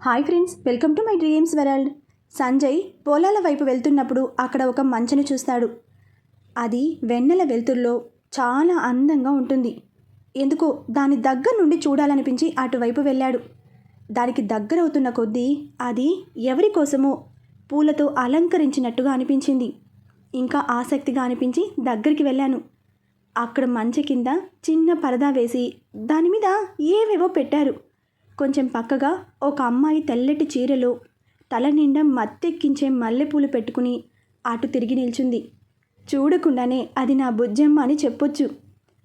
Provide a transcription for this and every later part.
Hi friends welcome to my dreams world. Sanjay పొలాల వైపు వెళ్తున్నప్పుడు అక్కడ ఒక మంచను చూస్తాడు. అది వెన్నెల వెలుతురులో చాలా అందంగా ఉంటుంది. ఎందుకో దాని దగ్గర నుండి చూడాలనిపించి అటువైపు వెళ్ళాడు. దానికి దగ్గరవుతున్న కొద్దీ అది ఎవరి కోసమో పూలతో అలంకరించినట్టుగా అనిపించింది. ఇంకా ఆసక్తిగా అనిపించి దగ్గరికి వెళ్ళాను. అక్కడ మంచె కింద చిన్న పరదా వేసి దాని మీద ఏవేవో పెట్టారు. కొంచెం పక్కగా ఒక అమ్మాయి తెల్లటి చీరలో తల నిండా మత్తెక్కించే మల్లెపూలు పెట్టుకుని అటు తిరిగి నిల్చుంది. చూడకుండానే అది నా బుజ్జమ్మ అని చెప్పొచ్చు.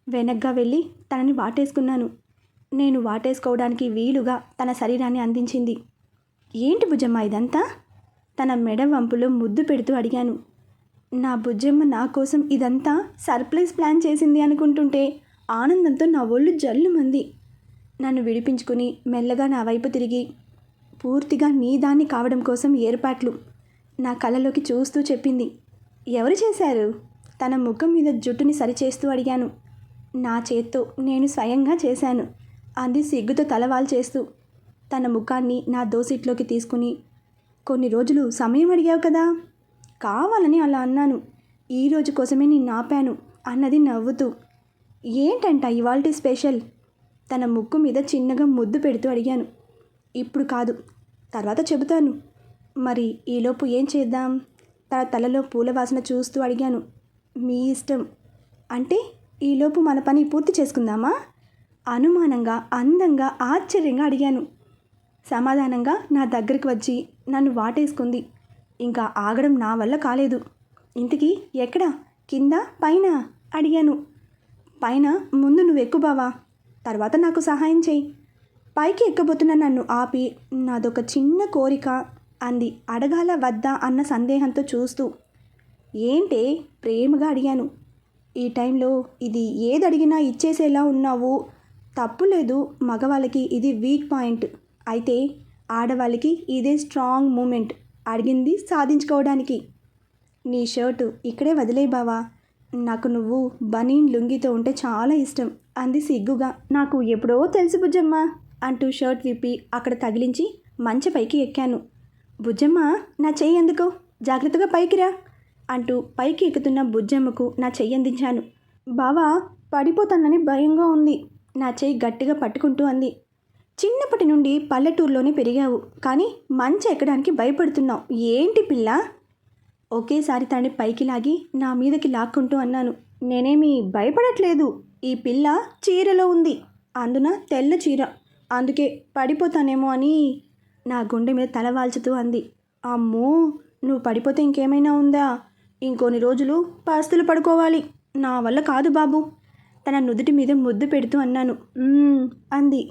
వెనక్గా వెళ్ళి తనని వాటేసుకున్నాను. నేను వాటేసుకోవడానికి వీలుగా తన శరీరాన్ని అందించింది. ఏంటి బుజ్జమ్మ ఇదంతా? తన మెడ వంపులో ముద్దు పెడుతూ అడిగాను. నా బుజ్జమ్మ నా కోసం ఇదంతా సర్ప్రైజ్ ప్లాన్ చేసింది అనుకుంటుంటే ఆనందంతో నా ఒళ్ళు జల్లుమంది. నన్ను విడిపించుకుని మెల్లగా నా వైపు తిరిగి పూర్తిగా నీ దాన్ని కావడం కోసం ఏర్పాట్లు నా కళ్ళలోకి చూస్తూ చెప్పింది. ఎవరు చేశారు? తన ముఖం మీద జుట్టుని సరిచేస్తూ అడిగాను. నా చేత్తో నేను స్వయంగా చేశాను. అంది సిగ్గుతో తలవాల్ చేస్తూ. తన ముఖాన్ని నా దోసిట్లోకి తీసుకుని కొన్ని రోజులు సమయం అడిగావు కదా? కావాలని అలా అన్నాను. ఈ రోజు కోసమే నేను ఆపాను అన్నది నవ్వుతూ. ఏంటంట ఇవాల్టి స్పెషల్? తన ముక్కు మీద చిన్నగా ముద్దు పెడుతూ అడిగాను. ఇప్పుడు కాదు తర్వాత చెబుతాను. మరి ఈలోపు ఏం చేద్దాం? తన తలలో పూల వాసన చూస్తూ అడిగాను. మీ ఇష్టం. అంటే ఈలోపు మన పని పూర్తి చేసుకుందామా? అనుమానంగా అందంగా ఆశ్చర్యంగా అడిగాను. సమాధానంగా నా దగ్గరికి వచ్చి నన్ను వాటేసుకుంది. ఇంకా ఆగడం నా వల్ల కాలేదు. ఇంతకీ ఎక్కడ? కింద? పైన? అడిగాను. పైన ముందు నువ్వు ఎక్కువ బావా. తర్వాత నాకు సహాయం చేయి. పైకి ఎక్కబోతున్న నన్ను ఆపి నాదొక చిన్న కోరిక అంది. అడగాల వద్దా అన్న సందేహంతో చూస్తూ ఏంటే? ప్రేమగా అడిగాను. ఈ టైంలో ఇది ఏది అడిగినా ఇచ్చేసేలా ఉన్నావు. తప్పు లేదు. మగవాళ్ళకి ఇది వీక్ పాయింట్. అయితే ఆడవాళ్ళకి ఇదే స్ట్రాంగ్ మూమెంట్ అడిగింది సాధించుకోవడానికి. నీ షర్టు ఇక్కడే వదిలే బావా. నాకు నువ్వు బనీన్ లుంగితో ఉంటే చాలా ఇష్టం. అంది సిగ్గుగా. నాకు ఎప్పుడో తెలుసు బుజ్జమ్మ అంటూ షర్ట్ విప్పి అక్కడ తగిలించి మంచ పైకి ఎక్కాను. బుజ్జమ్మ నా చెయ్యి ఎందుకు? జాగ్రత్తగా పైకిరా అంటూ పైకి ఎక్కుతున్న బుజ్జమ్మకు నా చెయ్యి అందించాను. బావా పడిపోతానని భయంగా ఉంది నా చెయ్యి గట్టిగా పట్టుకుంటూ అంది. చిన్నప్పటి నుండి పల్లెటూరులోనే పెరిగావు కానీ మంచు ఎక్కడానికి భయపడుతున్నావు. ఏంటి పిల్ల? ఒకేసారి తనని పైకి లాగి నా మీదకి లాక్కుంటూ అన్నాను. నేనేమి భయపడట్లేదు ఈ పిల్ల చీరలో ఉంది. అందున తెల్ల చీర. అందుకే పడిపోతానేమో అని నా గుండె మీద తల వాల్చుతూ అంది. అమ్మో! నువ్వు పడిపోతే ఇంకేమైనా ఉందా? ఇంకొన్ని రోజులు పస్తులు పడుకోవాలి. నా వల్ల కాదు బాబు. తన నుదుటి మీద ముద్దు పెడుతూ అన్నాను. అంది.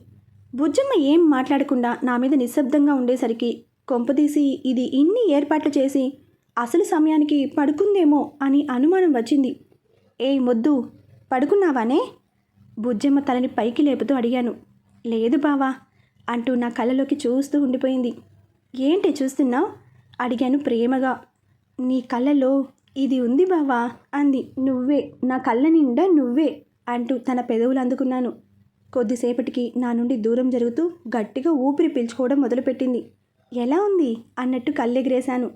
బుజ్జమ్మ ఏం మాట్లాడకుండా నా మీద నిశ్శబ్దంగా ఉండేసరికి కొంపదీసి ఇది ఇన్ని ఏర్పాట్లు చేసి అసలు సమయానికి పడుకుందేమో అని అనుమానం వచ్చింది. ఏ మొద్దు! పడుకున్నావానే? బుజ్జమ్మ తలని పైకి లేపుతూ అడిగాను. లేదు బావా అంటూ నా కళ్ళలోకి చూస్తూ ఉండిపోయింది. ఏంటి చూస్తున్నావు? అడిగాను ప్రేమగా. నీ కళ్ళలో ఇది ఉంది బావా అంది. నువ్వే నా కళ్ళ నిండా నువ్వే అంటూ తన పెదవులు అందుకున్నాను. కొద్దిసేపటికి నా నుండి దూరం జరుగుతూ గట్టిగా ఊపిరి పీల్చుకోవడం మొదలుపెట్టింది. ఎలా ఉంది? అన్నట్టు కళ్ళెగిరేశాను.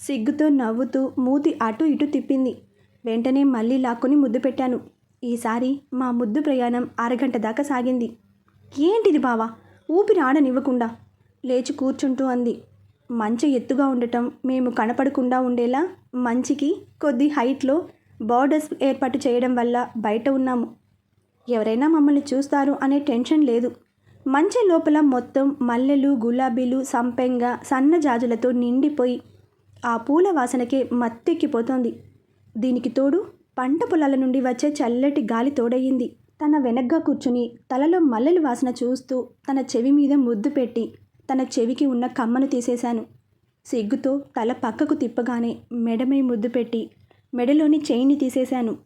సిగ్గుతో నవ్వుతూ మూతి అటు ఇటు తిప్పింది. వెంటనే మళ్ళీ లాక్కుని ముద్దు పెట్టాను. ఈసారి మా ముద్దు ప్రయాణం అరగంట దాకా సాగింది. ఏంటిది బావా? ఊపిరి ఆడనివ్వకుండా లేచి కూర్చుంటూ అంది. మంచి ఎత్తుగా ఉండటం మేము కనపడకుండా ఉండేలా మంచికి కొద్ది హైట్లో బార్డర్స్ ఏర్పాటు చేయడం వల్ల బయట ఉన్నాము. ఎవరైనా మమ్మల్ని చూస్తారు అనే టెన్షన్ లేదు. మంచి లోపల మొత్తం మల్లెలు గులాబీలు సంపెంగ సన్న జాజులతో నిండిపోయి ఆ పూల వాసనకే మత్తెక్కిపోతోంది. దీనికి తోడు పంట పొలాల నుండి వచ్చే చల్లటి గాలి తోడయింది. తన వెనగ్గా కూర్చుని తలలో మల్లెలు వాసన చూస్తూ తన చెవి మీద ముద్దు పెట్టి తన చెవికి ఉన్న కమ్మను తీసేశాను. సిగ్గుతో తల పక్కకు తిప్పగానే మెడమై ముద్దు పెట్టి మెడలోని చైన్ని తీసేశాను.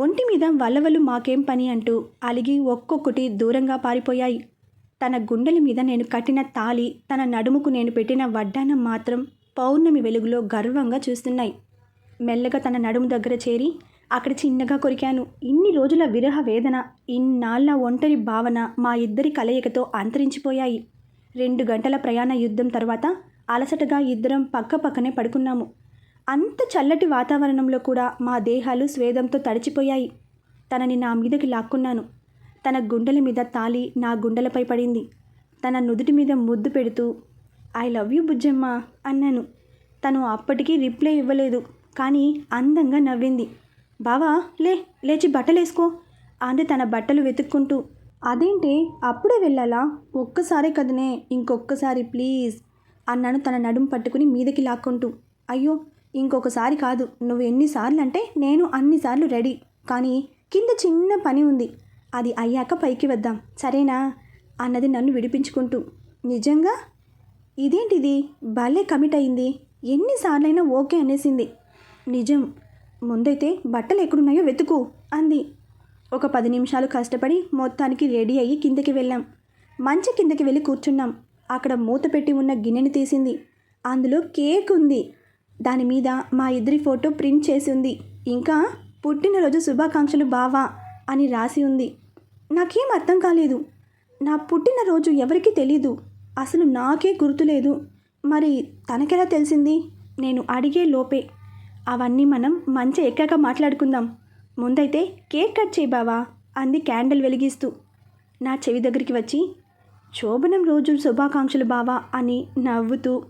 ఒంటి మీద వల్లవలు మాకేం పని అంటూ అలిగి ఒక్కొక్కటి దూరంగా పారిపోయాయి. తన గుండెల మీద నేను కట్టిన తాలి తన నడుముకు నేను పెట్టిన వడ్డానం మాత్రం పౌర్ణమి వెలుగులో గర్వంగా చూస్తున్నాయి. మెల్లగా తన నడుము దగ్గర చేరి అక్కడ చిన్నగా కొరికాను. ఇన్ని రోజుల విరహ వేదన ఇన్నాళ్ళ ఒంటరి భావన మా ఇద్దరి కలయికతో అంతరించిపోయాయి. రెండు గంటల ప్రయాణ యుద్ధం తర్వాత అలసటగా ఇద్దరం పక్క పక్కనే పడుకున్నాము. అంత చల్లటి వాతావరణంలో కూడా మా దేహాలు స్వేదంతో తడిచిపోయాయి. తనని నా మీదకి లాక్కున్నాను. తన గుండెల మీద తాలి నా గుండెలపై పడింది. తన నుదుటి మీద ముద్దు పెడుతూ ఐ లవ్ యూ బుజ్జమ్మ అన్నాను. తను అప్పటికీ రిప్లై ఇవ్వలేదు కానీ అందంగా నవ్వింది. బావా లే లేచి బట్టలేసుకో. అంది తన బట్టలు వెతుక్కుంటూ. అదేంటి? అప్పుడే వెళ్ళాలా? ఒక్కసారి కదనే ఇంకొక్కసారి ప్లీజ్ అన్నాను తన నడుము పట్టుకుని మీదకి లాక్కుంటూ. అయ్యో ఇంకొకసారి కాదు నువ్వు ఎన్నిసార్లు అంటే నేను అన్నిసార్లు రెడీ. కానీ కింద చిన్న పని ఉంది. అది అయ్యాక పైకి వద్దాం. సరేనా? అన్నది నన్ను విడిపించుకుంటూ. నిజంగా? ఇదేంటిది? భలే కమిట్ అయింది. ఎన్నిసార్లైనా ఓకే అనేసింది. నిజం. ముందైతే బట్టలు ఎక్కడున్నాయో వెతుకు అంది. ఒక పది నిమిషాలు కష్టపడి మొత్తానికి రెడీ అయ్యి కిందకి వెళ్ళాం. మంచి కిందకి వెళ్ళి కూర్చున్నాం. అక్కడ మూత పెట్టి ఉన్న గిన్నెని తీసింది. అందులో కేక్ ఉంది. దాని మీద మా ఇద్దరి ఫోటో ప్రింట్ చేసి ఉంది. ఇంకా పుట్టినరోజు శుభాకాంక్షలు బావా అని రాసి ఉంది. నాకేం అర్థం కాలేదు. నా పుట్టినరోజు ఎవరికీ తెలీదు. అసలు నాకే గుర్తులేదు. మరి తనకెలా తెలిసింది? నేను అడిగే లోపే. అవన్నీ మనం మంచి ఎక్కాక మాట్లాడుకుందాం. ముందైతే కేక్ కట్ చేయి బావా అంది క్యాండిల్ వెలిగిస్తూ. నా చెవి దగ్గరికి వచ్చి శోభనం రోజు శుభాకాంక్షలు బావా అని నవ్వుతూ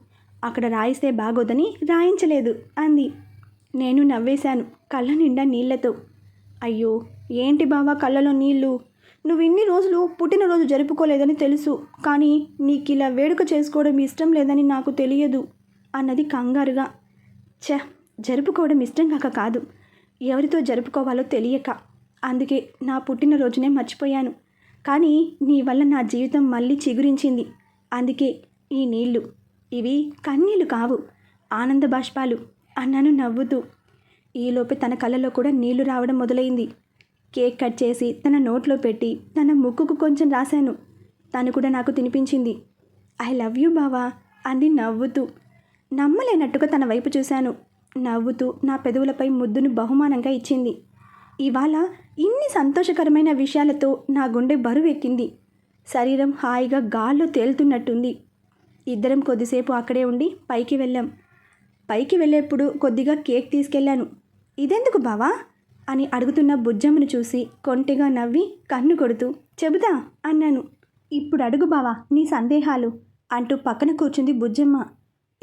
అక్కడ రాయిస్తే బాగోదని రాయించలేదు అంది. నేను నవ్వేశాను కళ్ళ నిండా నీళ్ళతో అయ్యో ఏంటి బావా కళ్ళలో నీళ్ళు? నువ్వు ఇన్ని రోజులు పుట్టినరోజు జరుపుకోలేదని తెలుసు కానీ నీకు ఇలా వేడుక చేసుకోవడం ఇష్టం లేదని నాకు తెలియదు అన్నది కంగారుగా. ఛ జరుపుకోవడం ఇష్టం కాక కాదు. ఎవరితో జరుపుకోవాలో తెలియక. అందుకే నా పుట్టినరోజునే మర్చిపోయాను. కానీ నీ వల్ల నా జీవితం మళ్ళీ చిగురించింది. అందుకే ఈ నీళ్ళు. ఇవి కన్నీళ్ళు కావు. ఆనంద బాష్పాలు. అన్నాను నవ్వుతూ. ఈలోపే తన కళ్ళలో కూడా నీళ్ళు రావడం మొదలైంది. కేక్ కట్ చేసి తన నోట్లో పెట్టి తన ముక్కుకు కొంచెం రాశాను. తను కూడా నాకు తినిపించింది. ఐ లవ్ యూ బావా అంది నవ్వుతూ. నమ్మలేనట్టుగా తన వైపు చూశాను. నవ్వుతూ నా పెదవులపై ముద్దును బహుమానంగా ఇచ్చింది. ఇవాళ ఇన్ని సంతోషకరమైన విషయాలతో నా గుండె బరువెక్కింది. శరీరం హాయిగా గాల్లో తేలుతున్నట్టుంది. ఇద్దరం కొద్దిసేపు అక్కడే ఉండి పైకి వెళ్ళాం. పైకి వెళ్ళేప్పుడు కొద్దిగా కేక్ తీసుకెళ్ళాను. ఇదెందుకు బావా? అని అడుగుతున్న బుజ్జమ్మను చూసి కొంటెగా నవ్వి కన్ను కొడుతూ చెబుతా అన్నాను. ఇప్పుడు అడుగు బావా నీ సందేహాలు అంటూ పక్కన కూర్చుంది బుజ్జమ్మ.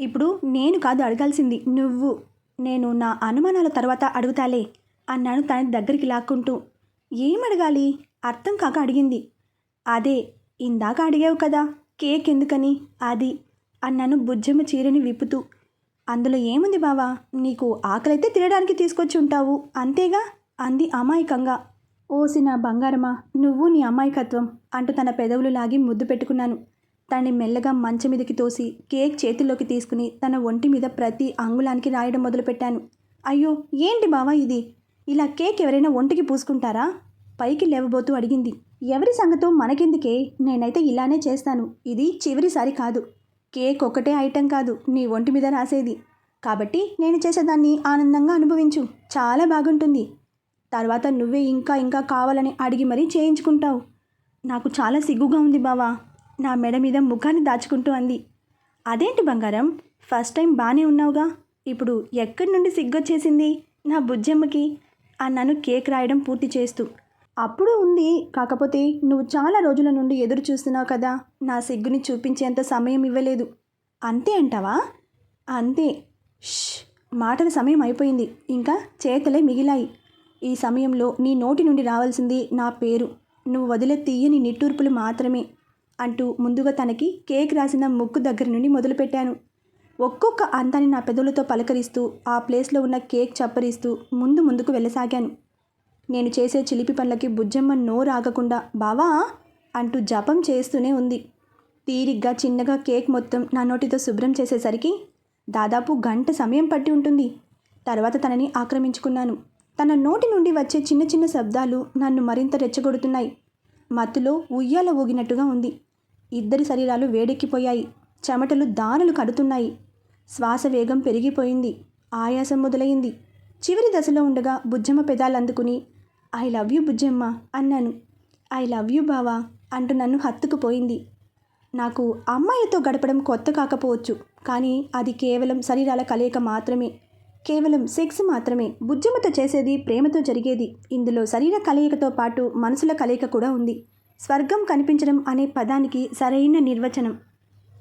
ఇప్పుడు నేను కాదు అడగాల్సింది నువ్వు నేను నా అనుమానాల తర్వాత అడుగుతాలే అన్నాను తన దగ్గరికి లాక్కుంటూ. ఏం అడగాలి అర్థం కాక అడిగింది. అదే ఇందాక అడిగావు కదా కేక్ ఎందుకని? అది అన్నాను బుజ్జమ్మ చీరని విప్పుతూ. అందులో ఏముంది బావా? నీకు ఆకలైతే తినడానికి తీసుకొచ్చి ఉంటావు అంతేగా? అంది అమాయకంగా. ఓసి నా బంగారమా నువ్వు నీ అమాయకత్వం అంటూ తన పెదవులు లాగి ముద్దు పెట్టుకున్నాను. తనని మెల్లగా మంచం మీదకి తోసి కేక్ చేతిలోకి తీసుకుని తన ఒంటి మీద ప్రతి అంగుళానికి రాయడం మొదలుపెట్టాను. అయ్యో ఏంటి బావా ఇది? ఇలా కేక్ ఎవరైనా ఒంటికి పూసుకుంటారా? పైకి లేవబోతూ అడిగింది. ఎవరి సంగతో మనకెందుకే? నేనైతే ఇలానే చేస్తాను. ఇది చివరిసారి కాదు. కేక్ ఒకటే ఐటెం కాదు నీ ఒంటి మీద రాసేది. కాబట్టి నేను చేసేదాన్ని ఆనందంగా అనుభవించు. చాలా బాగుంటుంది. తర్వాత నువ్వే ఇంకా ఇంకా కావాలని అడిగి మరీ చేయించుకుంటావు. నాకు చాలా సిగ్గుగా ఉంది బావా. నా మెడ మీద ముఖాన్ని దాచుకుంటూ అంది. అదేంటి బంగారం? ఫస్ట్ టైం బాగానే ఉన్నావుగా. ఇప్పుడు ఎక్కడి నుండి సిగ్గొచ్చేసింది నా బుజ్జమ్మకి? అన్నాను కేక్ రాయడం పూర్తి చేస్తూ. అప్పుడు ఉంది. కాకపోతే నువ్వు చాలా రోజుల నుండి ఎదురు చూస్తున్నావు కదా. నా సిగ్గుని చూపించేంత సమయం ఇవ్వలేదు. అంతే అంటావా? అంతే. ష్! మాటల సమయం అయిపోయింది. ఇంకా చేతలే మిగిలాయి. ఈ సమయంలో నీ నోటి నుండి రావాల్సింది నా పేరు. నువ్వు వదిలే తీయని నిట్టూర్పులు మాత్రమే. అంటూ ముందుగా తనకి కేక్ రాసిన ముక్కు దగ్గర నుండి మొదలుపెట్టాను. ఒక్కొక్క అంతాన్ని నా పెదవులతో పలకరిస్తూ ఆ ప్లేస్లో ఉన్న కేక్ చప్పరిస్తూ ముందు ముందుకు వెళ్ళసాగాను. నేను చేసే చిలిపి పనులకి బుజ్జమ్మ నోరు ఆగకుండా బావా అంటూ జపం చేస్తూనే ఉంది. తీరిగ్గా చిన్నగా కేక్ మొత్తం నా నోటితో శుభ్రం చేసేసరికి దాదాపు గంట సమయం పట్టి ఉంటుంది. తర్వాత తనని ఆక్రమించుకున్నాను. తన నోటి నుండి వచ్చే చిన్న చిన్న శబ్దాలు నన్ను మరింత రెచ్చగొడుతున్నాయి. మత్తులో ఉయ్యాల ఊగినట్టుగా ఉంది. ఇద్దరి శరీరాలు వేడెక్కిపోయాయి. చెమటలు దారులు కడుతున్నాయి. శ్వాస వేగం పెరిగిపోయింది. ఆయాసం మొదలైంది. చివరి దశలో ఉండగా బుజ్జమ్మ పెదాలు అందుకుని ఐ లవ్ యూ బుజ్జమ్మ అన్నాను. ఐ లవ్ యూ బావా అంటూ నన్ను హత్తుకుపోయింది. నాకు అమ్మాయితో గడపడం కొత్త కాకపోవచ్చు కానీ అది కేవలం శరీరాల కలయిక మాత్రమే. కేవలం సెక్స్ మాత్రమే. బుజ్జమ్మతో చేసేది ప్రేమతో జరిగేది. ఇందులో శరీర కలయికతో పాటు మనసుల కలయిక కూడా ఉంది. స్వర్గం కనిపించడం అనే పదానికి సరైన నిర్వచనం.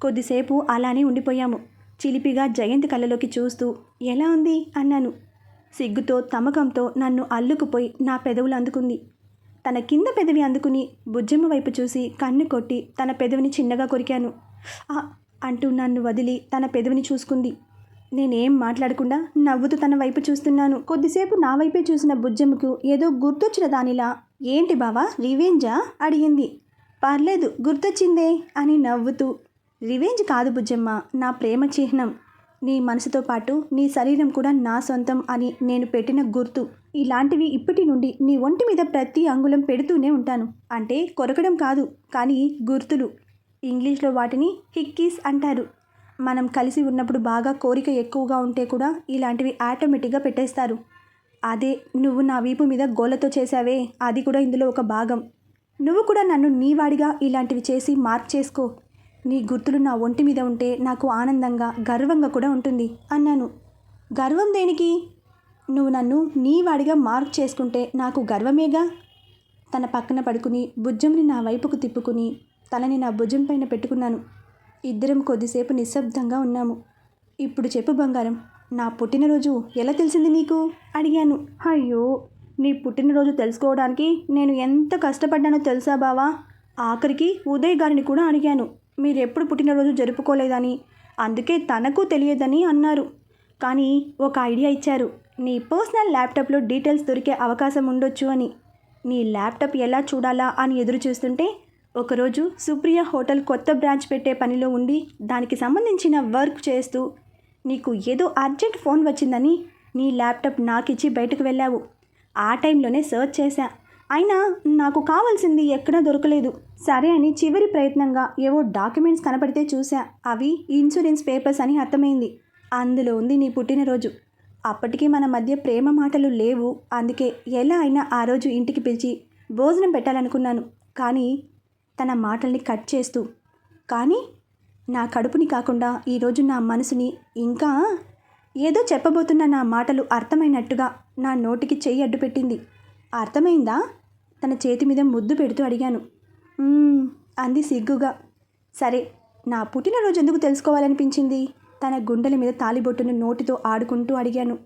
కొద్దిసేపు అలానే ఉండిపోయాము. చిలిపిగా జయంతి కళ్ళలోకి చూస్తూ ఎలా ఉంది? అన్నాను. సిగ్గుతో తమకంతో నన్ను అల్లుకుపోయి నా పెదవులు అందుకుంది. తన కింద పెదవి అందుకుని బుజ్జమ్మ వైపు చూసి కన్ను కొట్టి తన పెదవిని చిన్నగా కొరికాను. అంటూ నన్ను వదిలి తన పెదవిని చూసుకుంది. నేనేం మాట్లాడకుండా నవ్వుతూ తన వైపు చూస్తున్నాను. కొద్దిసేపు నా వైపే చూసిన బుజ్జమ్మకు ఏదో గుర్తొచ్చిన దానిలా ఏంటి బావా రివెంజా? అడిగింది. పర్లేదు గుర్తొచ్చిందే అని నవ్వుతూ రివెంజ్ కాదు బుజ్జమ్మ నా ప్రేమ చిహ్నం. నీ మనసుతో పాటు నీ శరీరం కూడా నా సొంతం అని నేను పెట్టిన గుర్తు. ఇలాంటివి ఇప్పటి నుండి నీ ఒంటి మీద ప్రతి అంగుళం పెడుతూనే ఉంటాను. అంటే కొరకడం కాదు కానీ గుర్తులు. ఇంగ్లీష్లో వాటిని హిక్కీస్ అంటారు. మనం కలిసి ఉన్నప్పుడు బాగా కోరిక ఎక్కువగా ఉంటే కూడా ఇలాంటివి ఆటోమేటిక్గా పెట్టేస్తారు. అదే నువ్వు నా వీపు మీద గోలతో చేసావే అది కూడా ఇందులో ఒక భాగం. నువ్వు కూడా నన్ను నీవాడిగా ఇలాంటివి చేసి మార్క్ చేసుకో. నీ గుర్తులు నా ఒంటి మీద ఉంటే నాకు ఆనందంగా గర్వంగా కూడా ఉంటుంది అన్నాను. గర్వం దేనికి? నువ్వు నన్ను నీవాడిగా మార్క్ చేసుకుంటే నాకు గర్వమేగా? తన పక్కన పడుకుని భుజంని నా వైపుకు తిప్పుకుని తలని నా భుజం పైన పెట్టుకున్నాను. ఇద్దరం కొద్దిసేపు నిశ్శబ్దంగా ఉన్నాము. ఇప్పుడు చెప్పు బంగారం నా పుట్టినరోజు ఎలా తెలిసింది నీకు? అడిగాను. అయ్యో నీ పుట్టినరోజు తెలుసుకోవడానికి నేను ఎంత కష్టపడ్డానో తెలుసా బావా? ఆఖరికి ఉదయ్ గారిని కూడా అడిగాను. మీరెప్పుడు పుట్టినరోజు జరుపుకోలేదని. అందుకే తనకు తెలియదని అన్నారు. కానీ ఒక ఐడియా ఇచ్చారు. నీ పర్సనల్ ల్యాప్టాప్లో డీటెయిల్స్ దొరికే అవకాశం ఉండొచ్చు అని. నీ ల్యాప్టాప్ ఎలా చూడాలా అని ఎదురు చూస్తుంటే ఒకరోజు సుప్రియ హోటల్ కొత్త బ్రాంచ్ పెట్టే పనిలో ఉండి దానికి సంబంధించిన వర్క్ చేస్తూ నీకు ఏదో అర్జెంట్ ఫోన్ వచ్చిందని నీ ల్యాప్టాప్ నాకిచ్చి బయటకు వెళ్ళావు. ఆ టైంలోనే సర్చ్ చేశా. అయినా నాకు కావాల్సింది ఎక్కడా దొరకలేదు. సరే అని చివరి ప్రయత్నంగా ఏవో డాక్యుమెంట్స్ కనపడితే చూసా అవి ఇన్సూరెన్స్ పేపర్స్ అని అర్థమైంది. అందులో ఉంది నీ పుట్టినరోజు. అప్పటికి మన మధ్య ప్రేమ మాటలు లేవు. అందుకే ఎలా అయినా ఆ రోజు ఇంటికి పిలిచి భోజనం పెట్టాలనుకున్నాను. కానీ తన మాటల్ని కట్ చేస్తూ కానీ నా కడుపుని కాకుండా ఈరోజు నా మనసుని ఇంకా ఏదో చెప్పబోతున్న నా మాటలు అర్థమైనట్టుగా నా నోటికి చెయ్యి అడ్డు పెట్టింది. అర్థమైందా? తన చేతి మీద ముద్దు పెడుతూ అడిగాను. అంది సిగ్గుగా. సరే నా పుట్టినరోజు ఎందుకు తెలుసుకోవాలనిపించింది? తన గుండెల మీద తాలిబొట్టును నోటితో ఆడుకుంటూ అడిగాను.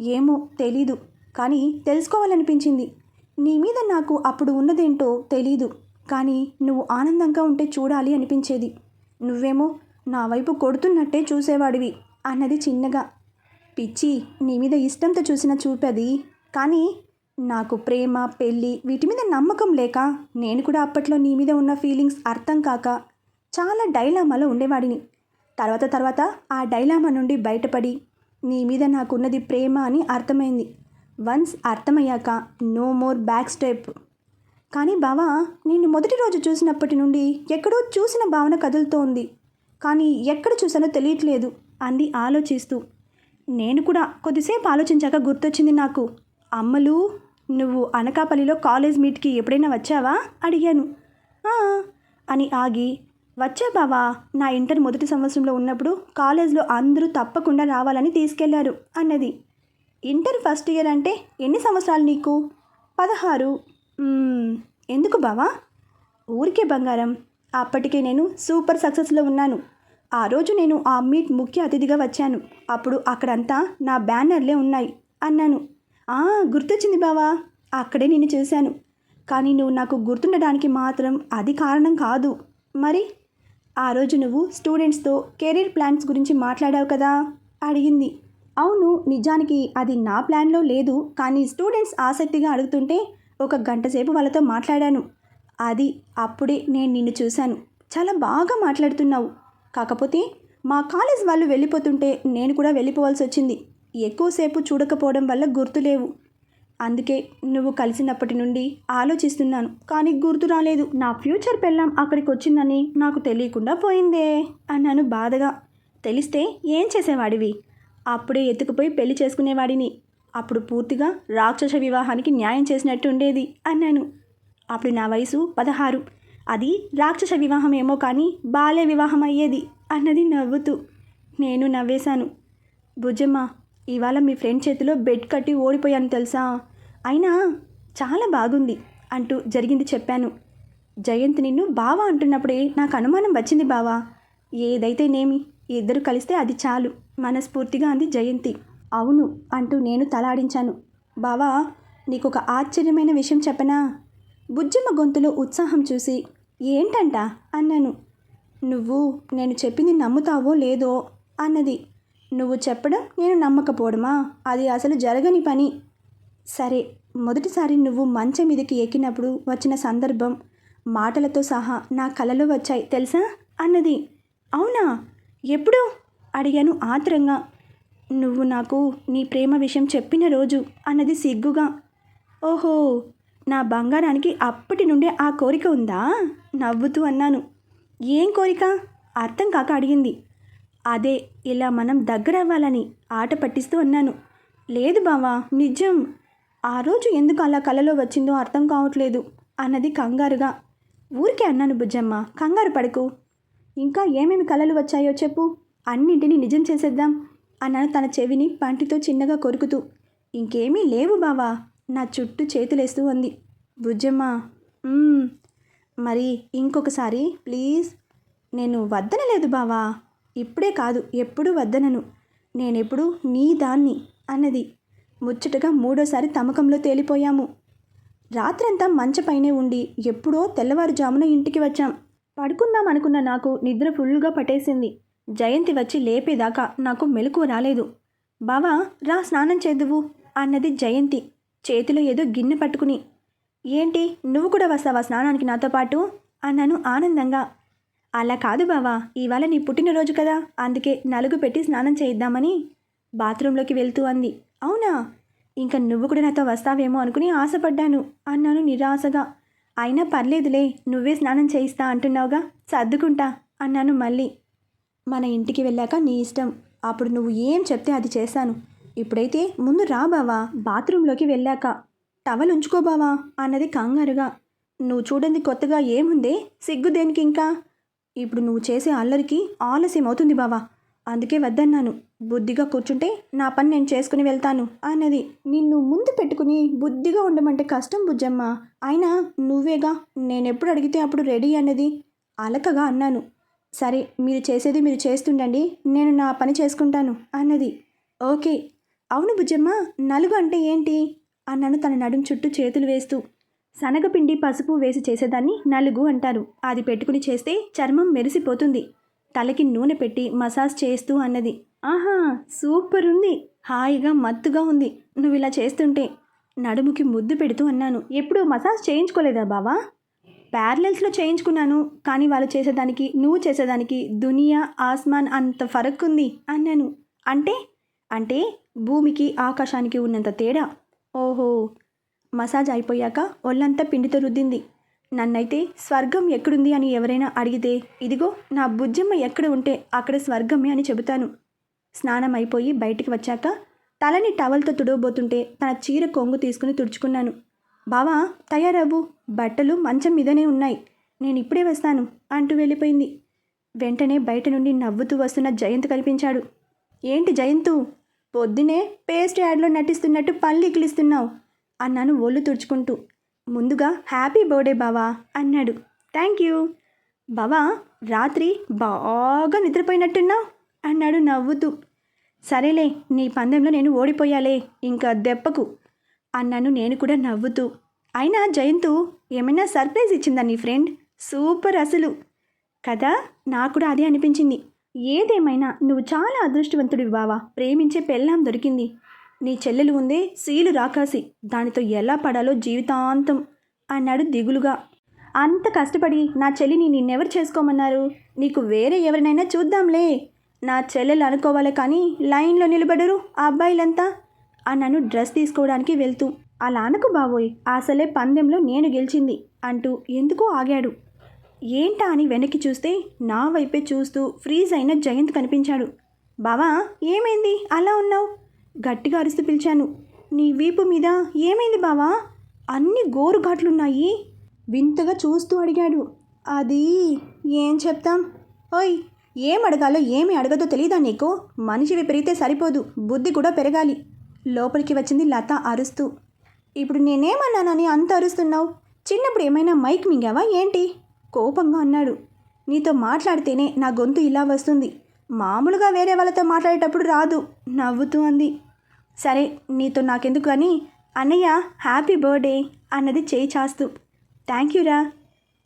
ఏమో తెలీదు కానీ తెలుసుకోవాలనిపించింది. నీ మీద నాకు అప్పుడు ఉన్నదేంటో తెలీదు. కానీ నువ్వు ఆనందంగా ఉంటే చూడాలి అనిపించేది. నువ్వేమో నా వైపు కొడుతున్నట్టే చూసేవాడివి అన్నది చిన్నగా. పిచ్చి నీ మీద ఇష్టంతో చూసిన చూపది. కానీ నాకు ప్రేమ పెళ్ళి వీటి మీద నమ్మకం లేక నేను కూడా అప్పట్లో నీ మీద ఉన్న ఫీలింగ్స్ అర్థం కాక చాలా డైలామాలో ఉండేవాడిని. తర్వాత తర్వాత ఆ డైలామా నుండి బయటపడి నీ మీద నాకున్నది ప్రేమ అని అర్థమైంది. వన్స్ అర్థమయ్యాక నో మోర్ బ్యాక్ స్టెప్. కానీ బావా నేను మొదటి రోజు చూసినప్పటి నుండి ఎక్కడో చూసిన భావన కదులుతోంది. కానీ ఎక్కడ చూసానో తెలియట్లేదు అంది ఆలోచిస్తూ. నేను కూడా కొద్దిసేపు ఆలోచించాక గుర్తొచ్చింది నాకు. అమ్మలు నువ్వు అనకాపల్లిలో కాలేజ్ మీట్కి ఎప్పుడైనా వచ్చావా? అడిగాను. అని ఆగి వచ్చా బావా నా ఇంటర్ మొదటి సంవత్సరంలో ఉన్నప్పుడు కాలేజ్లో అందరూ తప్పకుండా రావాలని తీసుకెళ్ళారు అన్నది. ఇంటర్ ఫస్ట్ ఇయర్ అంటే ఎన్ని సంవత్సరాలు నీకు? పదహారు. ఎందుకు బావా? ఊరికే బంగారం. అప్పటికే నేను సూపర్ సక్సెస్లో ఉన్నాను. ఆ రోజు నేను ఆ మీట్ ముఖ్య అతిథిగా వచ్చాను. అప్పుడు అక్కడంతా నా బ్యానర్లే ఉన్నాయి అన్నాను. "ఆ, గుర్తొచ్చింది బావా. అక్కడే నేను చూశాను. కానీ నువ్వు నాకు గుర్తుండడానికి మాత్రం అది కారణం కాదు. మరి? ఆ రోజు నువ్వు స్టూడెంట్స్తో కెరీర్ ప్లాన్స్ గురించి మాట్లాడావు కదా? అడిగింది. అవును నిజానికి అది నా ప్లాన్లో లేదు. కానీ స్టూడెంట్స్ ఆసక్తిగా అడుగుతుంటే ఒక గంట సేపు వాళ్ళతో మాట్లాడాను. అది అప్పుడే నేను నిన్ను చూశాను. చాలా బాగా మాట్లాడుతున్నావు. కాకపోతే మా కాలేజ్ వాళ్ళు వెళ్ళిపోతుంటే నేను కూడా వెళ్ళిపోవాల్సి వచ్చింది. ఎక్కువసేపు చూడకపోవడం వల్ల గుర్తులేవు అందుకే నువ్వు కలిసినప్పటి నుండి ఆలోచిస్తున్నాను. కానీ గుర్తు రాలేదు. నా ఫ్యూచర్ పెళ్ళాం అక్కడికి వచ్చిందని నాకు తెలియకుండా పోయిందే అన్నాను బాధగా. తెలిస్తే ఏం చేసేవాడివి? అప్పుడే ఎత్తుకుపోయి పెళ్ళి చేసుకునేవాడిని. అప్పుడు పూర్తిగా రాక్షస వివాహానికి న్యాయం చేసినట్టు ఉండేది అన్నాను. అప్పుడు నా వయసు పదహారు. అది రాక్షస వివాహం ఏమో కానీ బాల్య వివాహం అయ్యేది అన్నది నవ్వుతూ నేను నవ్వేశాను. భుజమ్మ ఇవాళ మీ ఫ్రెండ్ చేతిలో బెడ్ కట్టి ఓడిపోయాను తెలుసా? అయినా చాలా బాగుంది అంటూ జరిగింది చెప్పాను. జయంత్ నిన్ను బావా అంటున్నప్పుడే నాకు అనుమానం వచ్చింది బావా. ఏదైతేనేమి ఇద్దరు కలిస్తే అది చాలు మనస్ఫూర్తిగా అంది జయంతి. అవును అంటూ నేను తలాడించాను. బావా నీకు ఒక ఆశ్చర్యమైన విషయం చెప్పనా? బుజ్జమ్మ గొంతులో ఉత్సాహం చూసి ఏంటంట? అన్నాను. నువ్వు నేను చెప్పింది నమ్ముతావో లేదో? అన్నది. నువ్వు చెప్పడం నేను నమ్మకపోవడమా? అది అసలు జరగని పని. సరే మొదటిసారి నువ్వు మంచం మీదకి ఎక్కినప్పుడు వచ్చిన సందర్భం మాటలతో సహా నా కలలో వచ్చాయి తెలుసా? అన్నది. అవునా? ఎప్పుడు? అడిగాను ఆత్రంగా. నువ్వు నాకు నీ ప్రేమ విషయం చెప్పిన రోజు అన్నది సిగ్గుగా. ఓహో నా బంగారానికి అప్పటి నుండే ఆ కోరిక ఉందా? నవ్వుతూ అన్నాను. ఏం కోరిక? అర్థం కాక అడిగింది. అదే ఇలా మనం దగ్గర అవ్వాలని ఆట పట్టిస్తూ అన్నాను. లేదు బావా నిజం. ఆ రోజు ఎందుకు అలా కలలో వచ్చిందో అర్థం కావట్లేదు అన్నది కంగారుగా. ఊరికే అన్నాను బుజ్జమ్మ కంగారు పడకు. ఇంకా ఏమేమి కలలు వచ్చాయో చెప్పు. అన్నింటినీ నిజం చేసేద్దాం. అన్నాను తన చెవిని పంటితో చిన్నగా కొరుకుతూ. ఇంకేమీ లేవు బావా నా చుట్టూ చేతులేస్తూ ఉంది. బుజ్జమ్మ మరి ఇంకొకసారి ప్లీజ్. నేను వద్దనలేదు బావా ఇప్పుడే కాదు ఎప్పుడూ వద్దనను. నేనెప్పుడు నీ దాన్ని అన్నది. ముచ్చటగా మూడోసారి తమకంలో తేలిపోయాము. రాత్రంతా మంచపైనే ఉండి ఎప్పుడో తెల్లవారుజామున ఇంటికి వచ్చాం. పడుకుందాం అనుకున్న నాకు నిద్ర ఫుల్గా పట్టేసింది. జయంతి వచ్చి లేపేదాకా నాకు మెలకువ రాలేదు. బావా రా స్నానం చేద్దువు అన్నది జయంతి చేతిలో ఏదో గిన్నె పట్టుకుని. ఏంటి నువ్వు కూడా వస్తావా స్నానానికి నాతో పాటు? అన్నాను ఆనందంగా. అలా కాదు బావా ఇవాళ నీ పుట్టినరోజు కదా అందుకే నలుగు పెట్టి స్నానం చేయిద్దామని బాత్రూంలోకి వెళ్తూ అంది. అవునా? ఇంకా నువ్వు కూడా నాతో వస్తావేమో అనుకుని ఆశపడ్డాను అన్నాను నిరాశగా. అయినా పర్లేదులే నువ్వే స్నానం చేయిస్తా అంటున్నావుగా సర్దుకుంటా అన్నాను మళ్ళీ. మన ఇంటికి వెళ్ళాక నీ ఇష్టం. అప్పుడు నువ్వు ఏం చెప్తే అది చేశాను. ఇప్పుడైతే ముందు రా బావా బాత్రూంలోకి వెళ్ళాక. టవల్ ఉంచుకో బావా అన్నది కంగారుగా. నువ్వు చూడండి కొత్తగా ఏముందే? సిగ్గు దేనికి ఇంకా? ఇప్పుడు నువ్వు చేసే అల్లరికి ఆలస్యం అవుతుంది బావా. అందుకే వద్దన్నాను. బుద్ధిగా కూర్చుంటే నా పని నేను చేసుకుని వెళ్తాను అన్నది. నిన్ను ముందు పెట్టుకుని బుద్ధిగా ఉండమంటే కష్టం బుజ్జమ్మ. అయినా నువ్వేగా? నేనెప్పుడు అడిగితే అప్పుడు రెడీ అన్నది. అలకగా అన్నాను. సరే మీరు చేసేది మీరు చేస్తుండండి నేను నా పని చేసుకుంటాను అన్నది. ఓకే. అవును బుజ్జమ్మ నలుగు అంటే ఏంటి? అన్నాను తన నడుం చుట్టూ చేతులు వేస్తూ. శనగపిండి పసుపు వేసి చేసేదాన్ని నలుగు అంటారు. అది పెట్టుకుని చేస్తే చర్మం మెరిసిపోతుంది. తలకి నూనె పెట్టి మసాజ్ చేస్తూ అన్నది. ఆహా సూపర్ ఉంది. హాయిగా మత్తుగా ఉంది. నువ్వు ఇలా చేస్తుంటే. నడుముకి ముద్దు పెడుతూ అన్నాను. ఎప్పుడు మసాజ్ చేయించుకోలేదా బావా? ప్యారలెల్స్లో చేయించుకున్నాను కానీ వాళ్ళు చేసేదానికి నువ్వు చేసేదానికి దునియా ఆస్మాన్ అంత ఫరక్ ఉంది అన్నాను. అంటే అంటే భూమికి ఆకాశానికి ఉన్నంత తేడా? ఓహో! మసాజ్ అయిపోయాక ఒళ్ళంతా పిండితో రుద్దింది. నన్నైతే స్వర్గం ఎక్కడుంది అని ఎవరైనా అడిగితే ఇదిగో నా బుజ్జమ్మ ఎక్కడ ఉంటే అక్కడ స్వర్గమే అని చెబుతాను. స్నానం అయిపోయి బయటికి వచ్చాక తలని టవల్తో తుడవబోతుంటే తన చీర కొంగు తీసుకుని తుడుచుకున్నాను. బావా తయారవ్వు. బట్టలు మంచం మీదనే ఉన్నాయి. నేను ఇప్పుడే వస్తాను అంటూ వెళ్ళిపోయింది. వెంటనే బయట నుండి నవ్వుతూ వస్తున్న జయంత్ కనిపించాడు. ఏంటి జయంతు? పొద్దునే పేస్ట్ యాడ్లో నటిస్తున్నట్టు పళ్ళు ఇకిలిస్తున్నావు అన్నాను ఒళ్ళు తుడుచుకుంటూ. ముందుగా హ్యాపీ బర్త్డే బావా అన్నాడు. Thank you. బావా రాత్రి బాగా నిద్రపోయినట్టున్నావు అన్నాడు నవ్వుతూ. సరేలే నీ పందెంలో నేను ఓడిపోయాలే ఇంకా దెబ్బకు. అన్నాను నేను కూడా నవ్వుతూ. అయినా జయంతు ఏమైనా సర్ప్రైజ్ ఇచ్చిందా నీ ఫ్రెండ్? సూపర్ అసలు. కదా నాకు కూడా అదే అనిపించింది. ఏదేమైనా నువ్వు చాలా అదృష్టవంతుడివి బావా. ప్రేమించే పెళ్ళాం దొరికింది. నీ చెల్లెలు ఉందే సీలు రాకాసి. దానితో ఎలా పడాలో జీవితాంతం అన్నాడు దిగులుగా. అంత కష్టపడి నా చెల్లిని నిన్నెవరు చేసుకోమన్నారు? నీకు వేరే ఎవరినైనా చూద్దాంలే. నా చెల్లెలు అనుకోవాలి కానీ లైన్లో నిలబడరు ఆ అబ్బాయిలంతా. అన్నను డ్రెస్ తీసుకోవడానికి వెళ్తూ అలా అనకు బావోయ్ అసలే పందెంలో నేను గెలిచింది అంటూ ఎందుకో ఆగాడు. ఏంటా అని వెనక్కి చూస్తే నా వైపే చూస్తూ ఫ్రీజ్ అయిన జయంత్ కనిపించాడు. బావా ఏమైంది? అలా ఉన్నావు? గట్టిగా అరుస్తూ పిలిచాను. నీ వీపు మీద ఏమైంది బావా? అన్ని గోరు ఘాట్లున్నాయి వింతగా చూస్తూ అడిగాడు. అది ఏం చెప్తాం? ఓయ్ ఏం అడగాలో ఏమి అడగదో తెలియదా నీకు? మనిషి పెరిగితే సరిపోదు బుద్ధి కూడా పెరగాలి. లోపలికి వచ్చింది లత అరుస్తూ. ఇప్పుడు నేనేమన్నానని అంత అరుస్తున్నావు? చిన్నప్పుడు ఏమైనా మైక్ మింగావా ఏంటి? కోపంగా అన్నాడు. నీతో మాట్లాడితేనే నా గొంతు ఇలా వస్తుంది. మామూలుగా వేరే వాళ్ళతో మాట్లాడేటప్పుడు రాదు నవ్వుతూ అంది. సరే నీతో నాకెందుకు అని? అన్నయ్య హ్యాపీ బర్త్డే అన్నది చేయి చాస్తూ. థ్యాంక్ యూరా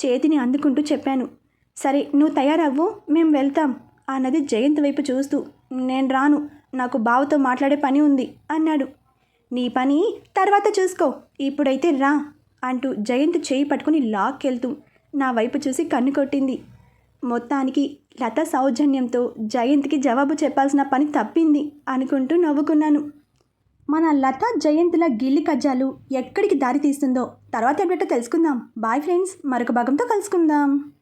చేతిని అందుకుంటూ చెప్పాను. సరే నువ్వు తయారవ్వు మేము వెళ్తాం అన్నది జయంత్ వైపు చూస్తూ. నేను రాను నాకు బావతో మాట్లాడే పని ఉంది అన్నాడు. నీ పని తర్వాత చూసుకో ఇప్పుడైతే రా అంటూ జయంత్ చేయి పట్టుకుని లాక్కెళ్తూ నా వైపు చూసి కన్ను కొట్టింది. మొత్తానికి లత సౌజన్యంతో జయంత్కి జవాబు చెప్పాల్సిన పని తప్పింది అనుకుంటూ నవ్వుకున్నాను. మన లత జయంతుల గిల్లి కజ్జాలు ఎక్కడికి దారి తీస్తుందో తర్వాత ఎప్పుడో తెలుసుకుందాం. బాయ్ ఫ్రెండ్స్ మరొక భాగంతో కలుసుకుందాం.